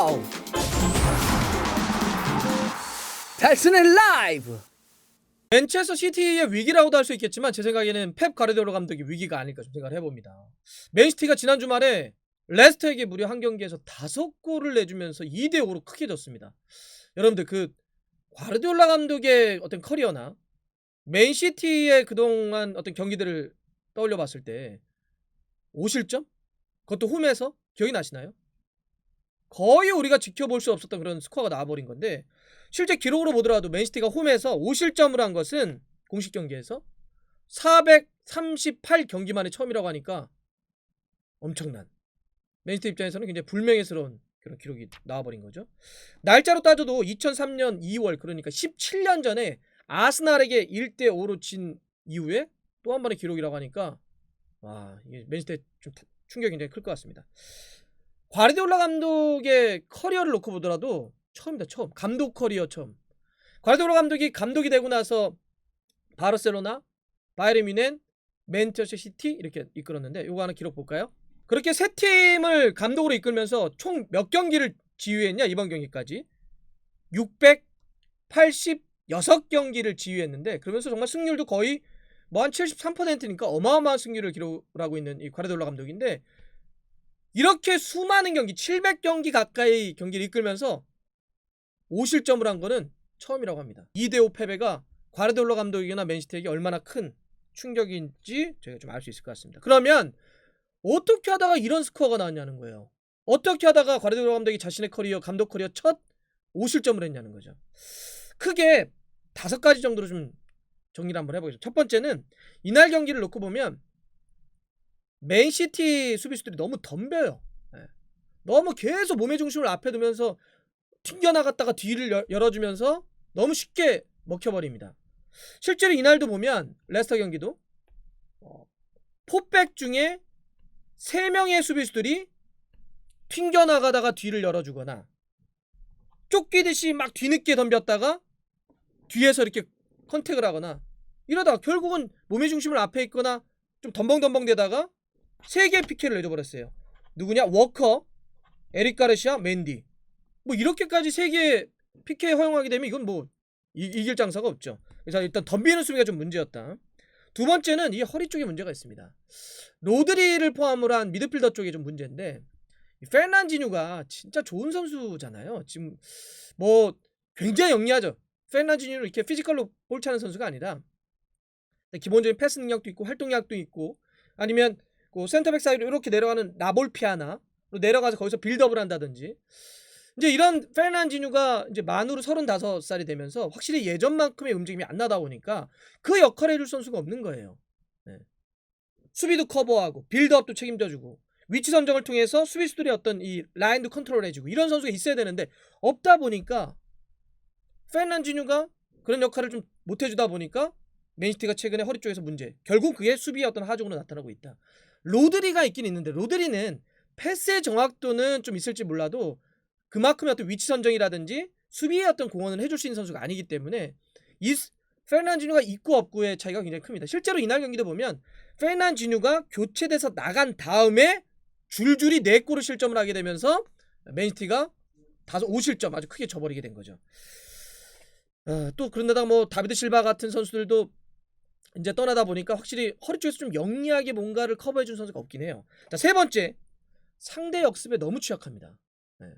쇼! 달슨의 라이브! 맨체스터 시티의 위기라고도 할 수 있겠지만 제 생각에는 펩 가르디올라 감독의 위기가 아닐까 좀 생각을 해봅니다. 맨시티가 지난 주말에 레스터에게 무려 한 경기에서 다섯 골을 내주면서 2대 5로 크게 졌습니다. 여러분들 그 과르디올라 감독의 어떤 커리어나 맨시티의 그동안 어떤 경기들을 떠올려 봤을 때 5실점? 그것도 홈에서 기억이 나시나요? 거의 우리가 지켜볼 수 없었던 그런 스코어가 나와버린 건데 실제 기록으로 보더라도 맨시티가 홈에서 5실점을 한 것은 공식 경기에서 438 경기 만에 처음이라고 하니까 엄청난 맨시티 입장에서는 굉장히 불명예스러운 그런 기록이 나와버린 거죠. 날짜로 따져도 2003년 2월 그러니까 17년 전에 아스날에게 1대 5로 진 이후에 또 한 번의 기록이라고 하니까 와 이게 맨시티 좀 충격이 굉장히 클 것 같습니다. 과르디올라 감독의 커리어를 놓고 보더라도 처음이다 처음. 감독 커리어 처음. 과르디올라 감독이 감독이 되고 나서 바르셀로나, 바이에른 뮌헨, 맨체스터 시티 이렇게 이끌었는데 요거 하나 기록 볼까요? 그렇게 세 팀을 감독으로 이끌면서 총 몇 경기를 지휘했냐 이번 경기까지? 686경기를 지휘했는데 그러면서 정말 승률도 거의 뭐 한 73%니까 어마어마한 승률을 기록하고 있는 이 과르디올라 감독인데 이렇게 수많은 경기 700경기 가까이 경기를 이끌면서 5실점을 한 거는 처음이라고 합니다. 2대5 패배가 과르디올라 감독이나 맨시티에게 얼마나 큰 충격인지 저희가 좀 알 수 있을 것 같습니다. 그러면 어떻게 하다가 이런 스코어가 나왔냐는 거예요. 어떻게 하다가 과르디올라 감독이 자신의 커리어 감독 커리어 첫 5실점을 했냐는 거죠. 크게 다섯 가지 정도로 좀 정리를 한번 해보겠습니다. 첫 번째는 이날 경기를 놓고 보면 맨시티 수비수들이 너무 덤벼요. 예. 너무 계속 몸의 중심을 앞에 두면서 튕겨나갔다가 뒤를 열- 열어주면서 너무 쉽게 먹혀버립니다. 실제로 이날도 보면 레스터 경기도 어, 포백 중에 3명의 수비수들이 튕겨나가다가 뒤를 열어주거나 쫓기듯이 막 뒤늦게 덤볐다가 뒤에서 이렇게 컨택을 하거나 이러다가 결국은 몸의 중심을 앞에 있거나 좀 덤벙덤벙 되다가 세 개의 피케를 내줘버렸어요. 누구냐? 워커, 에릭 가르시아, 맨디. 뭐 이렇게까지 세 개의 피케 허용하게 되면 이건 뭐 이, 이길 장사가 없죠. 그래서 일단 덤비는 수비가 좀 문제였다. 두 번째는 이 허리 쪽에 문제가 있습니다. 로드리를 포함을 한 미드필더 쪽에 좀 문제인데 이 페르난지뉴가 진짜 좋은 선수잖아요. 지금 뭐 굉장히 영리하죠. 페르난지뉴는 이렇게 피지컬로 볼 차는 선수가 아니라 기본적인 패스 능력도 있고 활동량도 있고 아니면 그 센터백 사이로 이렇게 내려가는 라볼피아나 내려가서 거기서 빌드업을 한다든지 이제 이런 페르난지뉴가 이제 만으로 35살이 되면서 확실히 예전만큼의 움직임이 안 나다 보니까 그 역할을 해줄 선수가 없는 거예요. 네. 수비도 커버하고 빌드업도 책임져주고 위치 선정을 통해서 수비수들의 어떤 이 라인도 컨트롤해주고 이런 선수가 있어야 되는데 없다 보니까 페르난지뉴가 그런 역할을 좀 못해주다 보니까 맨시티가 최근에 허리 쪽에서 문제. 결국 그게 수비의 어떤 하중으로 나타나고 있다. 로드리가 있긴 있는데 로드리는 패스의 정확도는 좀 있을지 몰라도 그만큼의 어떤 위치 선정이라든지 수비의 어떤 공헌을 해줄 수 있는 선수가 아니기 때문에 이 페르난지뉴가 있고 없고의 차이가 굉장히 큽니다. 실제로 이날 경기도 보면 페르난지뉴가 교체돼서 나간 다음에 줄줄이 4골을 실점을 하게 되면서 맨시티가 다소 5실점 아주 크게 져버리게 된 거죠. 어, 또 그런데다가 뭐 다비드 실바 같은 선수들도 이제 떠나다 보니까 확실히 허리 쪽에서 좀 영리하게 뭔가를 커버해 준 선수가 없긴 해요. 자, 세 번째. 상대 역습에 너무 취약합니다. 네.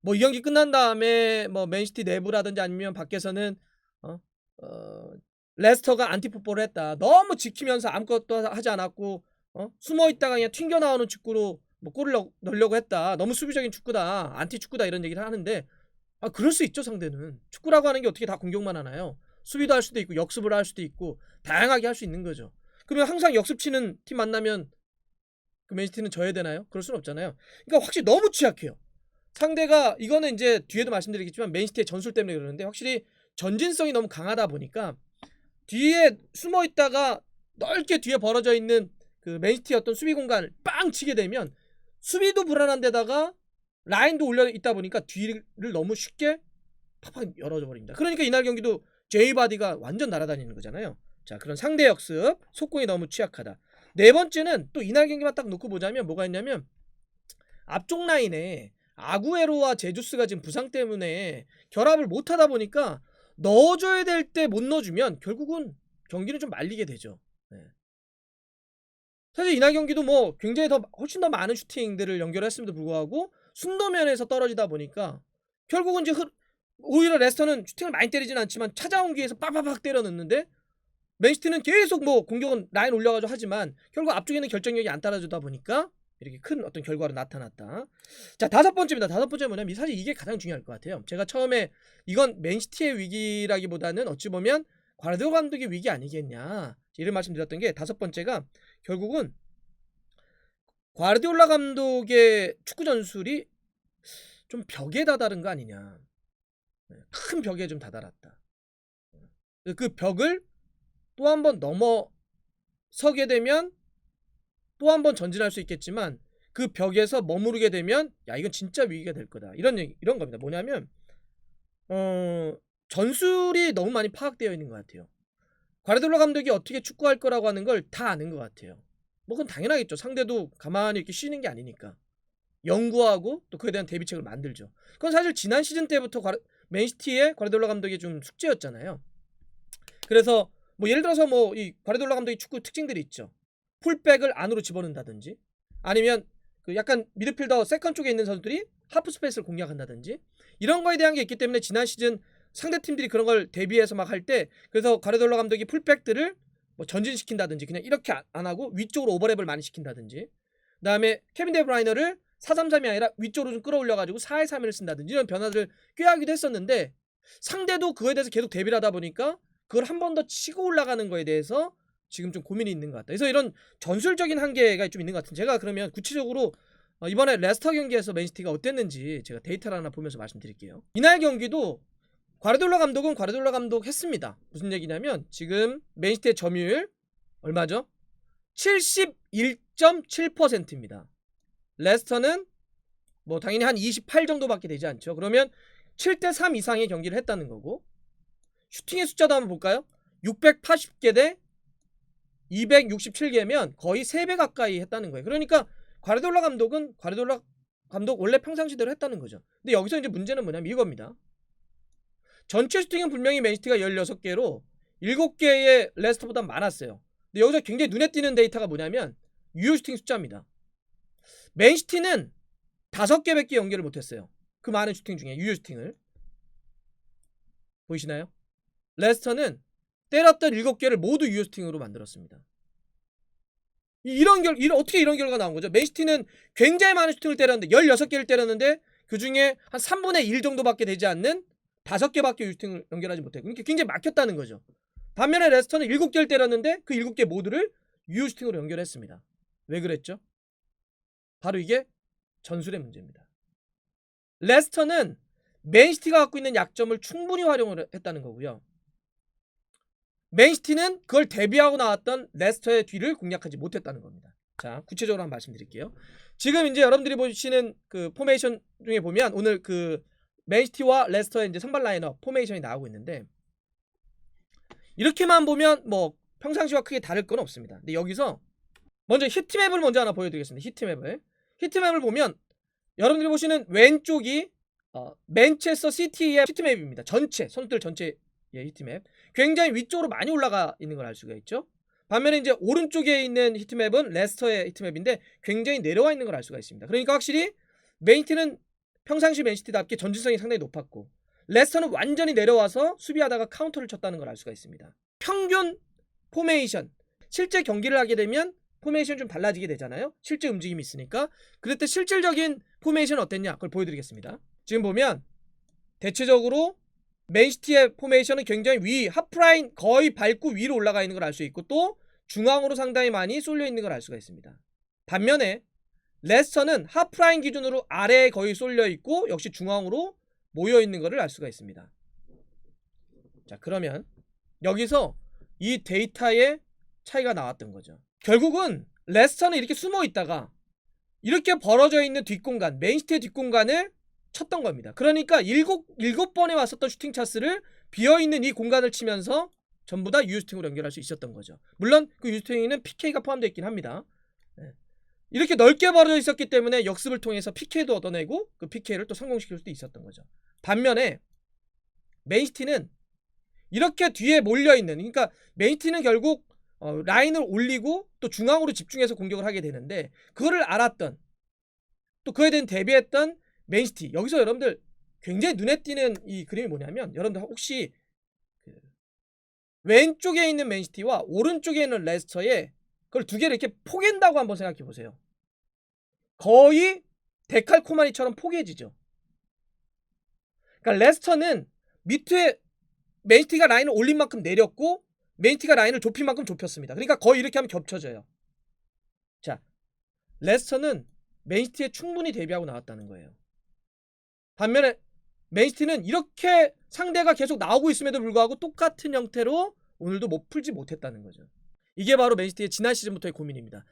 뭐이 경기 끝난 다음에 뭐 맨시티 내부라든지 아니면 밖에서는 어, 어 레스터가 안티풋볼을 했다. 너무 지키면서 아무것도 하지 않았고 어? 숨어 있다가 그냥 튕겨 나오는 축구로 뭐 골을 넣, 넣으려고 했다. 너무 수비적인 축구다. 안티 축구다 이런 얘기를 하는데 아 그럴 수 있죠 상대는 축구라고 하는 게 어떻게 다 공격만 하나요? 수비도 할 수도 있고 역습을 할 수도 있고 다양하게 할 수 있는 거죠. 그러면 항상 역습 치는 팀 만나면 그 맨시티는 져야 되나요? 그럴 수는 없잖아요. 그러니까 확실히 너무 취약해요. 상대가 이거는 이제 뒤에도 말씀드리겠지만 맨시티의 전술 때문에 그러는데 확실히 전진성이 너무 강하다 보니까 뒤에 숨어 있다가 넓게 뒤에 벌어져 있는 그 맨시티의 어떤 수비 공간을 빵 치게 되면 수비도 불안한 데다가 라인도 올려 있다 보니까 뒤를 너무 쉽게 팍팍 열어져 버립니다. 그러니까 이날 경기도 제이 바디가 완전 날아다니는 거잖아요. 자, 그런 상대 역습, 속공이 너무 취약하다. 네 번째는 또 이날 경기만 딱 놓고 보자면 뭐가 있냐면 앞쪽 라인에 아구에로와 제주스가 지금 부상 때문에 결합을 못 하다 보니까 넣어줘야 될 때 못 넣어주면 결국은 경기는 좀 말리게 되죠. 네. 사실 이날 경기도 뭐 굉장히 더 훨씬 더 많은 슈팅들을 연결했음에도 불구하고 순도면에서 떨어지다 보니까 결국은 이제 흐, 오히려 레스터는 슈팅을 많이 때리진 않지만 찾아온 기회에서 빠바박 때려 넣는데 맨시티는 계속 뭐 공격은 라인 올려가지고 하지만 결국 앞쪽에 는 결정력이 안 따라주다 보니까 이렇게 큰 어떤 결과로 나타났다. 자 다섯 번째입니다. 다섯 번째 뭐냐면 사실 이게 가장 중요할 것 같아요. 제가 처음에 이건 맨시티의 위기라기보다는 어찌 보면 과르디오 감독의 위기 아니겠냐 이런 말씀드렸던 게 다섯 번째가 결국은 과르디올라 감독의 축구 전술이 좀 벽에 다다른 거 아니냐. 네, 큰 벽에 좀 다다랐다. 그 벽을 또 한 번 넘어서게 되면 또 한 번 전진할 수 있겠지만 그 벽에서 머무르게 되면 야 이건 진짜 위기가 될 거다. 이런 얘기, 이런 겁니다. 뭐냐면 어 전술이 너무 많이 파악되어 있는 것 같아요. 과르돌라 감독이 어떻게 축구할 거라고 하는 걸 다 아는 것 같아요. 뭐 그건 당연하겠죠. 상대도 가만히 이렇게 쉬는 게 아니니까. 연구하고 또 그에 대한 대비책을 만들죠. 그건 사실 지난 시즌 때부터 과르, 맨시티의 과르돌라 감독의 좀 숙제였잖아요. 그래서 뭐 예를 들어서 뭐 이 과르돌라 감독의 축구 특징들이 있죠. 풀백을 안으로 집어넣는다든지 아니면 그 약간 미드필더 세컨 쪽에 있는 선수들이 하프 스페이스를 공략한다든지 이런 거에 대한 게 있기 때문에 지난 시즌 상대 팀들이 그런 걸 대비해서 막 할 때 그래서 과르돌라 감독이 풀백들을 뭐 전진시킨다든지 그냥 이렇게 안- 안 하고 위쪽으로 오버랩을 많이 시킨다든지 그다음에 케빈 데브라이너를 433이 아니라 위쪽으로 좀 끌어올려 가지고 4-1-3-1을 쓴다든지 이런 변화들을 꾀하기도 했었는데 상대도 그거에 대해서 계속 대비를 하다 보니까 그걸 한 번 더 치고 올라가는 거에 대해서 지금 좀 고민이 있는 것 같다. 그래서 이런 전술적인 한계가 좀 있는 것 같은. 제가 그러면 구체적으로 어, 이번에 레스터 경기에서 맨시티가 어땠는지 제가 데이터를 하나 보면서 말씀드릴게요. 이날 경기도 과르돌라 감독은 과르돌라 감독 했습니다. 무슨 얘기냐면 지금 맨시티의 점유율 얼마죠? 71.7%입니다. 레스터는 뭐 당연히 한 28 정도밖에 되지 않죠. 그러면 7대 3 이상의 경기를 했다는 거고 슈팅의 숫자도 한번 볼까요? 680개 대 267개면 거의 3배 가까이 했다는 거예요. 그러니까 과르돌라 감독은 과르돌라 감독 원래 평상시대로 했다는 거죠. 근데 여기서 이제 문제는 뭐냐면 이겁니다. 전체 슈팅은 분명히 맨시티가 16개로 7개의 레스터보다 많았어요. 근데 여기서 굉장히 눈에 띄는 데이터가 뭐냐면 유효 슈팅 숫자입니다. 맨시티는 5개밖에 연결을 못했어요. 그 많은 슈팅 중에 유효 슈팅을. 보이시나요? 레스터는 때렸던 7개를 모두 유효 슈팅으로 만들었습니다. 이- 이런 결 이런 어떻게 이런 결과가 나온 거죠? 맨시티는 굉장히 많은 슈팅을 때렸는데 16개를 때렸는데 그 중에 한 3분의 1 정도밖에 되지 않는 5개밖에 슈팅을 연결하지 못했고 그러니까 굉장히 막혔다는 거죠. 반면에 레스터는 7개를 때렸는데 그 7개 모두를 유효 슈팅으로 연결했습니다. 왜 그랬죠? 바로 이게 전술의 문제입니다. 레스터는 맨시티가 갖고 있는 약점을 충분히 활용을 했다는 거고요. 맨시티는 그걸 대비하고 나왔던 레스터의 뒤를 공략하지 못했다는 겁니다. 자, 구체적으로 한번 말씀드릴게요. 지금 이제 여러분들이 보시는 그 포메이션 중에 보면 오늘 그 맨시티와 레스터의 이제 선발 라인업 포메이션이 나오고 있는데 이렇게만 보면 뭐 평상시와 크게 다를 건 없습니다. 근데 여기서 먼저 히트맵을 먼저 하나 보여드리겠습니다. 히트맵을 히트맵을 보면 여러분들이 보시는 왼쪽이 어, 맨체스터 시티의 히트맵입니다. 전체 선수들 전체 의 히트맵 굉장히 위쪽으로 많이 올라가 있는 걸 알 수가 있죠. 반면에 이제 오른쪽에 있는 히트맵은 레스터의 히트맵인데 굉장히 내려와 있는 걸 알 수가 있습니다. 그러니까 확실히 맨시티는 평상시 맨시티답게 전진성이 상당히 높았고 레스터는 완전히 내려와서 수비하다가 카운터를 쳤다는 걸 알 수가 있습니다. 평균 포메이션 실제 경기를 하게 되면 포메이션 좀 달라지게 되잖아요. 실제 움직임이 있으니까 그럴 때 실질적인 포메이션 어땠냐 그걸 보여드리겠습니다. 지금 보면 대체적으로 맨시티의 포메이션은 굉장히 위 하프라인 거의 밟고 위로 올라가 있는 걸 알 수 있고 또 중앙으로 상당히 많이 쏠려 있는 걸 알 수가 있습니다. 반면에 레스터는 하프라인 기준으로 아래에 거의 쏠려 있고 역시 중앙으로 모여 있는 것을 알 수가 있습니다. 자 그러면 여기서 이 데이터의 차이가 나왔던 거죠. 결국은 레스터는 이렇게 숨어 있다가 이렇게 벌어져 있는 뒷공간, 맨시티의 뒷공간을 쳤던 겁니다. 그러니까 일곱 일곱 번에 왔었던 슈팅 찬스를 비어 있는 이 공간을 치면서 전부 다 유스팅으로 연결할 수 있었던 거죠. 물론 그 유스팅에는 PK가 포함되어 있긴 합니다. 네. 이렇게 넓게 벌어져 있었기 때문에 역습을 통해서 PK도 얻어내고 그 PK를 또 성공시킬 수도 있었던 거죠. 반면에 맨시티는 이렇게 뒤에 몰려 있는 그러니까 맨시티는 결국 어, 라인을 올리고 또 중앙으로 집중해서 공격을 하게 되는데 그거를 알았던 또 그에 대한 대비했던 맨시티 여기서 여러분들 굉장히 눈에 띄는 이 그림이 뭐냐면 여러분들 혹시 그 왼쪽에 있는 맨시티와 오른쪽에 있는 레스터의 그걸 두 개를 이렇게 포갠다고 한번 생각해 보세요. 거의 데칼코마니처럼 포개지죠. 그러니까 레스터는 밑에 맨시티가 라인을 올린 만큼 내렸고 맨시티가 라인을 좁힌 만큼 좁혔습니다. 그러니까 거의 이렇게 하면 겹쳐져요. 자, 레스터는 맨시티에 충분히 대비하고 나왔다는 거예요. 반면에 맨시티는 이렇게 상대가 계속 나오고 있음에도 불구하고 똑같은 형태로 오늘도 못 풀지 못했다는 거죠. 이게 바로 맨시티의 지난 시즌부터의 고민입니다.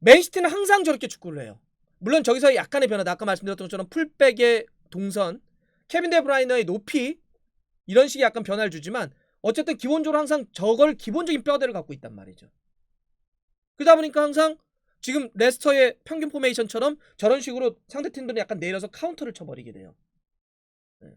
맨시티는 항상 저렇게 축구를 해요. 물론 저기서 약간의 변화다. 아까 말씀드렸던 것처럼 풀백의 동선, 케빈 데브라이너의 높이 이런 식의 약간 변화를 주지만 어쨌든 기본적으로 항상 저걸 기본적인 뼈대를 갖고 있단 말이죠. 그러다 보니까 항상 지금 레스터의 평균 포메이션처럼 저런 식으로 상대 팀들은 약간 내려서 카운터를 쳐버리게 돼요. 네.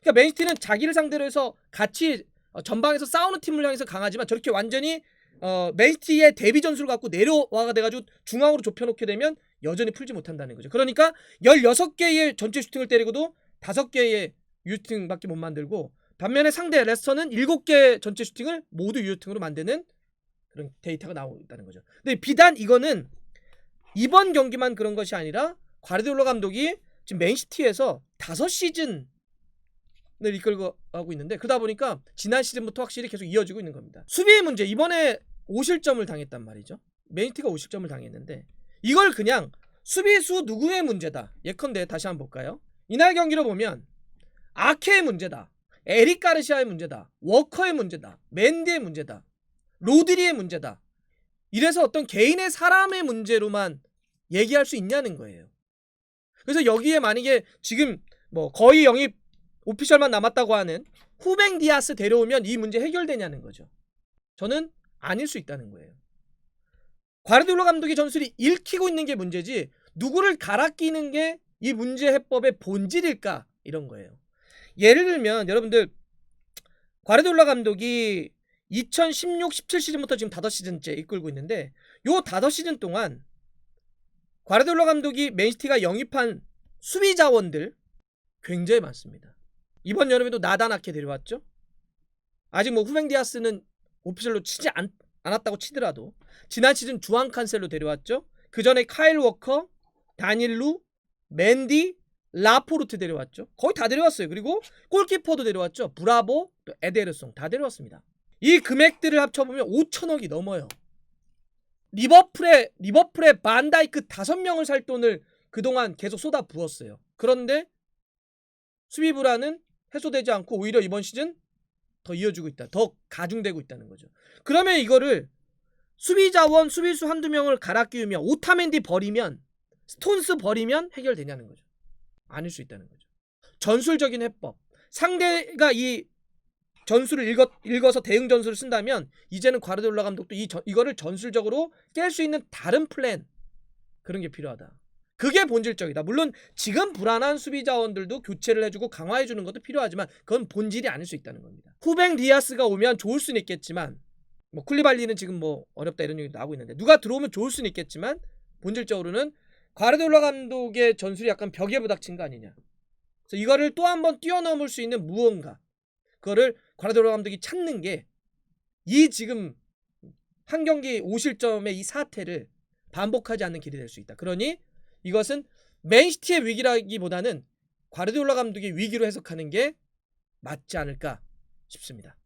그러니까 맨시티는 자기를 상대로 해서 같이 어, 전방에서 싸우는 팀을 향해서 강하지만 저렇게 완전히 어, 맨시티의 대비 전술을 갖고 내려와가 돼가지고 중앙으로 좁혀놓게 되면 여전히 풀지 못한다는 거죠. 그러니까 16개의 전체 슈팅을 때리고도 5개의 유효팅밖에 못 만들고 반면에 상대 레스터는 7개 전체 슈팅을 모두 유효팅으로 만드는 그런 데이터가 나오고 있다는 거죠. 근데 비단 이거는 이번 경기만 그런 것이 아니라 과르디올라 감독이 지금 맨시티에서 5시즌을 이끌고 가고 있는데 그러다 보니까 지난 시즌부터 확실히 계속 이어지고 있는 겁니다. 수비의 문제 이번에 5실점을 당했단 말이죠. 맨시티가 5실점을 당했는데 이걸 그냥 수비수 누구의 문제다. 예컨대 다시 한번 볼까요? 이날 경기로 보면 아케의 문제다. 에릭 가르시아의 문제다. 워커의 문제다. 맨디의 문제다. 로드리의 문제다. 이래서 어떤 개인의 사람의 문제로만 얘기할 수 있냐는 거예요. 그래서 여기에 만약에 지금 뭐 거의 영입 오피셜만 남았다고 하는 후뱅 디아스 데려오면 이 문제 해결되냐는 거죠. 저는 아닐 수 있다는 거예요. 과르디올라 감독의 전술이 읽히고 있는 게 문제지 누구를 갈아 끼는 게 이 문제 해법의 본질일까 이런 거예요. 예를 들면 여러분들 과르디올라 감독이 2016, 17 시즌부터 지금 5시즌째 이끌고 있는데 요 5시즌 동안 과르디올라 감독이 맨시티가 영입한 수비 자원들 굉장히 많습니다. 이번 여름에도 나다나케 데려왔죠. 아직 뭐 후뱅 디아스는 오피셜로 치지 않, 않았다고 치더라도 지난 시즌 주앙 칸셀로 데려왔죠. 그 전에 카일 워커, 다닐루, 맨디, 라포르트 데려왔죠. 거의 다 데려왔어요. 그리고 골키퍼도 데려왔죠. 브라보, 또 에데르송 다 데려왔습니다. 이 금액들을 합쳐보면 5천억이 넘어요. 리버풀의 리버풀의 반다이크 다섯 명을 살 돈을 그동안 계속 쏟아 부었어요. 그런데 수비 불안은 해소되지 않고 오히려 이번 시즌 더 이어지고 있다. 더 가중되고 있다는 거죠. 그러면 이거를 수비 자원 수비수 한두 명을 갈아 끼우면 오타멘디 버리면 스톤스 버리면 해결되냐는 거죠. 아닐 수 있다는 거죠. 전술적인 해법. 상대가 이 전술을 읽어, 읽어서 대응 전술을 쓴다면 이제는 과르디올라 감독도 이 전- 이거를 전술적으로 깰 수 있는 다른 플랜 그런 게 필요하다. 그게 본질적이다. 물론 지금 불안한 수비 자원들도 교체를 해주고 강화해주는 것도 필요하지만 그건 본질이 아닐 수 있다는 겁니다. 후뱅 리아스가 오면 좋을 수는 있겠지만 뭐 쿨리발리는 지금 뭐 어렵다 이런 얘기도 나오고 있는데 누가 들어오면 좋을 수는 있겠지만 본질적으로는 과르디올라 감독의 전술이 약간 벽에 부닥친 거 아니냐. 그래서 이거를 또 한 번 뛰어넘을 수 있는 무언가 그거를 과르디올라 감독이 찾는 게 이 지금 한 경기 5실점의 이 사태를 반복하지 않는 길이 될 수 있다. 그러니 이것은 맨시티의 위기라기보다는 과르디올라 감독의 위기로 해석하는 게 맞지 않을까 싶습니다.